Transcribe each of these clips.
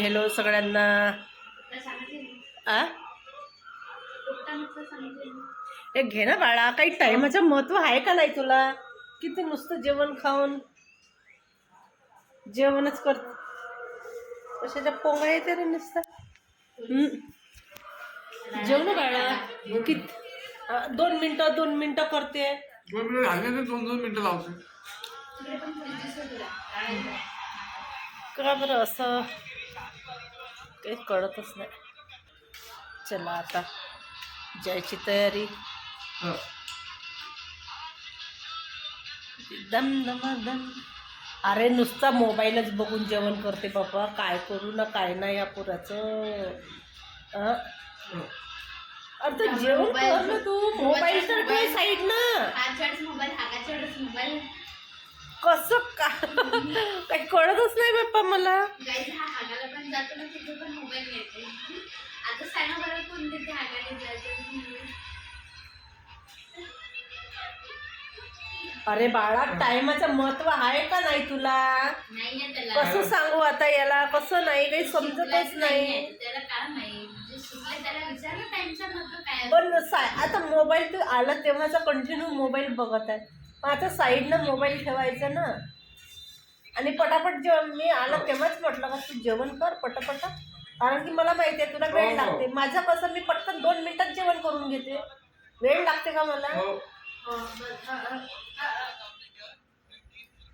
Hello सगळ्यांना. आ? घे ना बाळा काही टाइमाचं महत्त्व आहे का नाही तुला? किती नुसतं जेवण खाऊन? जेवणच करत कशाच्या पोंगा येते रे नुसतं. हम्म. जेव ना बाळा. कित दोन मिनटं दोन मिनटं करते. दोन मिनिट झाले तर दोन दोन मिनिटं लावते. का बरं असं. काही कळतच नाही. चला आता. जायची तयारी. दम दम दम. अरे नुसता मोबाईलच बघून जेवण करते बाबा. काय करू ना काय नाही या पुराचं? हं. अरे तर जेवण कर ना तू. मोबाईल तर ठेव साईड ना कसं का? काही कळतच नाही बाप्पा मला. पण जातो ना तिथे पण मोबाईल आता सांगा बरं कोण अरे बाळा टायमाचं महत्त्व आहे का नाही तुला? नाही आहे त्याला. कसं सांगू आता याला? कसं नाही काही समजतच शिकलाच नाही. नाहीये. त्याला काय नाही जे शिकले त्याला विचारलं टाइमचं महत्त्व काय. आहे? पण सा- आता मोबाईल तू आला तेव्हाचा कंटिन्यू मोबाईल बघत आहे. मग आता साईडनं मोबाईल ठेवायचा ना. आणि पटापट जेवण मी आलं तेव्हाच म्हटलं का तू जेवण कर पटापट. कारण की मला माहिती आहे तुला वेळ हो, हो. लागते. माझं कसं मी पटकन दोन मिनिटात जेवण करून घेते. वेळ लागते का मला? हो.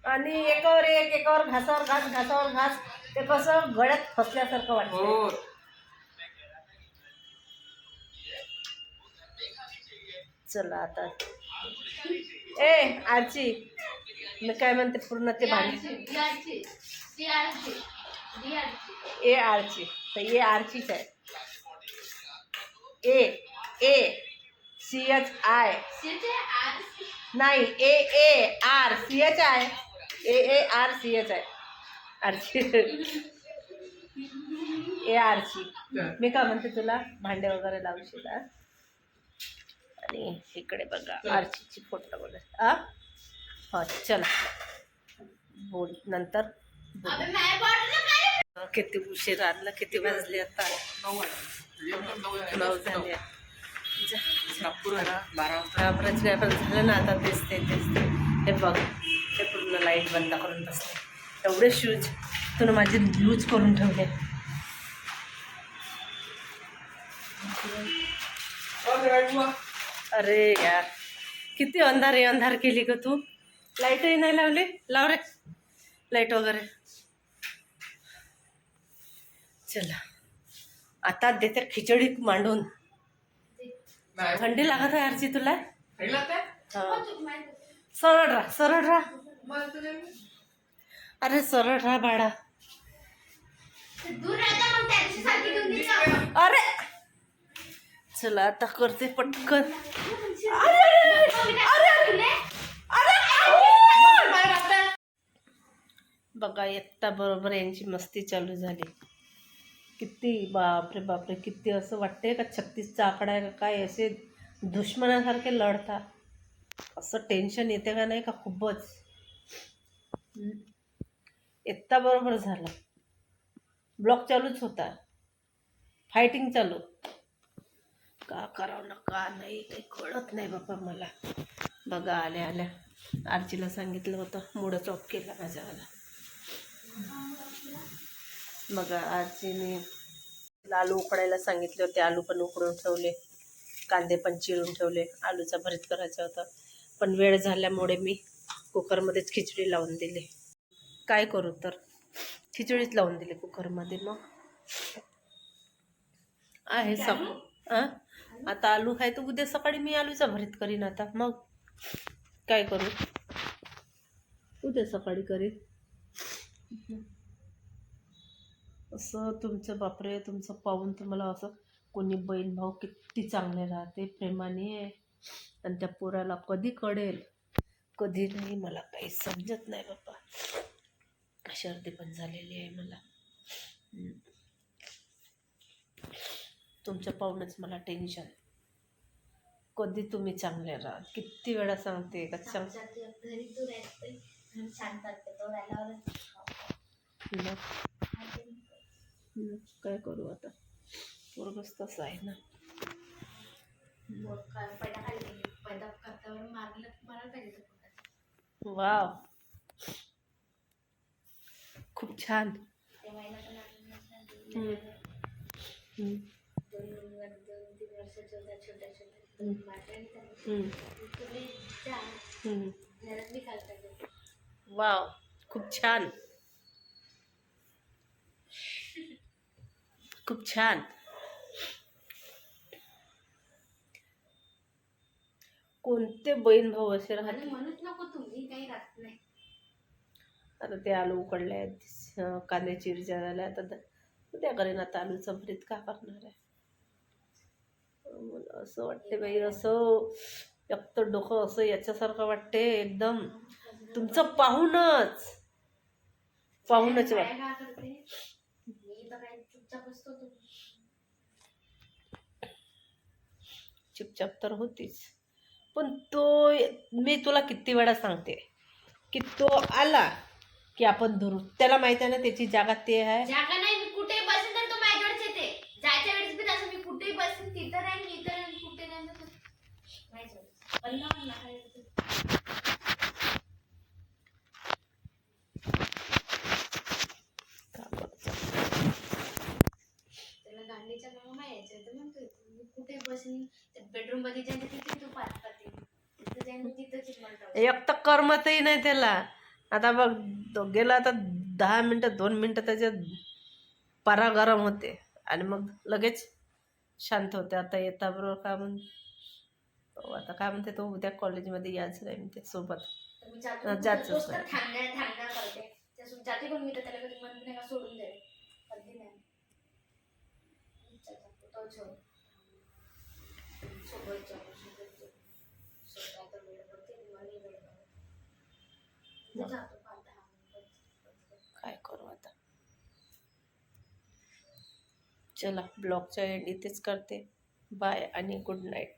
आणि एकावर एक एकावर घासावर घास घासावर घास. ते कसं गळ्यात फसल्यासारखं वाटतं हो. चला आता. ए आजी. मी काय म्हणते पूर्ण ते भांडी. आरची, आरची, आरची. ए आरची. तर ए आरचीच आहे. A A. C H I. नाही A A R C H I A A R C H I Archi A आरची मी काय म्हणते तुला? भांडे वगैरे लावशील हा? आणि इकडे बघा आरचीची फोटो वगैरे. आ? हो चला. बोल नंतर? किती उशीर आणलं किती वाजले आता? नऊ झाले. नागपूर आहे ना बारा वाजता पण झालं ना आता तेच ते तेच ते. हे बघ हे पूर्ण लाइट बंद करून बसले. एवढे शूज तुला माझे लूज करून ठेवले. अरे अरे यार किती अंधार आहे अंधार केली का तू. लाईटही नाही लावली. लाव रे लाइट वगैरे. चला. आता देते खिचडी मांडून. थंडी लागत आहे आरची तुला? हा. सरळ राहा सरळ राहा. अरे सरळ राहा बाळा. अरे! चला आता करते पटकन. बघा येत्ता बरोबर यांची मस्ती चालू झाली. किती बापरे बापरे किती असं वाटते का छत्तीसचा आकडा आहे का काय? असे दुश्मनासारखे लढता असं टेन्शन येते का नाही का? खूपच. हम्म. येत्ता बरोबर झालं. ब्लॉक चालूच होता. फायटिंग चालू. का करावं ना का नाही? काही कळत नाही बाबा मला. बघा आल्या आल्या. आरचीला सांगितलं होतं मुडच ऑफ केला माझ्यावाला बघा आरचीने आलू उकडायला सांगितले होते. आलू पण उकडून ठेवले. कांदे पण चिरून ठेवले. आलूचा भरीत करायचा होता. पण वेळ झाल्यामुळे मी कुकरमध्येच खिचडी लावून दिली. काय करू तर? खिचडीच लावून दिली कुकरमध्ये मग. आहे सग हां आता आलू आहे तर उद्या सकाळी मी आलूचा भरीत करीन आता. मग काय करू? उद्या सकाळी करीन. असं तुमचं बापरे तुमचं पाहून तुम्हाला असं कोणी बहीण भाऊ किती चांगले राहते प्रेमाने. आणि त्या पोराला कधी कळेल? कधी नाही मला काही समजत नाही बाप्पा सर्दी पण झालेली आहे मला. तुमचं पाहूनच मला टेन्शन कधी तुम्ही चांगले राहा किती वेळा सांगते का? चांग घरी तू राहते घरी छान करते तो राहिल्यावर मग मग काय करू आता? पोरगच तसं आहे ना. पैदा खाली मारलं पाहिजे वाव. खूप छान. तेव्हायला पण दोन दोन तीन छोट्या छोट्या वाव. खूप छान. खूप छान. कोणते बहीण भाऊ असे राहते म्हणूच नको तुम्ही काही राहत नाही. आता ते आलू उकडले आहेत अं, कांदे चिरच्या झाल्या आता उद्या करेन आता आलूचं भरीत का करणार आहे? मला असं वाटते बाई असं एक तर डोकं असं याच्यासारखं वाटते एकदम. तुमचं पाहूनच. पाहूनच वाट काय काय करते मी तर काय चुपचाप असतो तू. चुपचाप तर होतीच. पण तो मी तुला किती वेळा सांगते की तो आला की आपण धरू. त्याला माहिती आहे ना त्याची जागा ते आहे. जागा नाही मी कुठेही बसेन तर तो माझ्याजवळच येते. जायच्या वेळेस बी तसं मी कुठेही बसेन तिथं राहीन इथं राहीन कुठे राहीन तर तो माझ्याजवळच. पण ना मला काय येतं. का बघ. त्याला गांडीच्या मामा यायचं तर म्हणतोय मी कुठे बसेन बेडरूममध्ये जाईन तर तिथे तू पाच पाहते तिथं जाईन तर तिथंच म्हणतो एक तर करमतही नाही त्याला. आता बघ गेला आता दहा मिनटं दोन मिनटं त्याच्यात परा गरम होते. आणि मग लगेच शांत होते. आता येता बरोबर का म्हण हो, आता काय म्हणते तो उद्या कॉलेजमध्ये याच नाही म्हणते सोबत. तर नाही. काय करू आता? चला ब्लॉगच्या एंड इथेच करते. बाय आणि गुड नाईट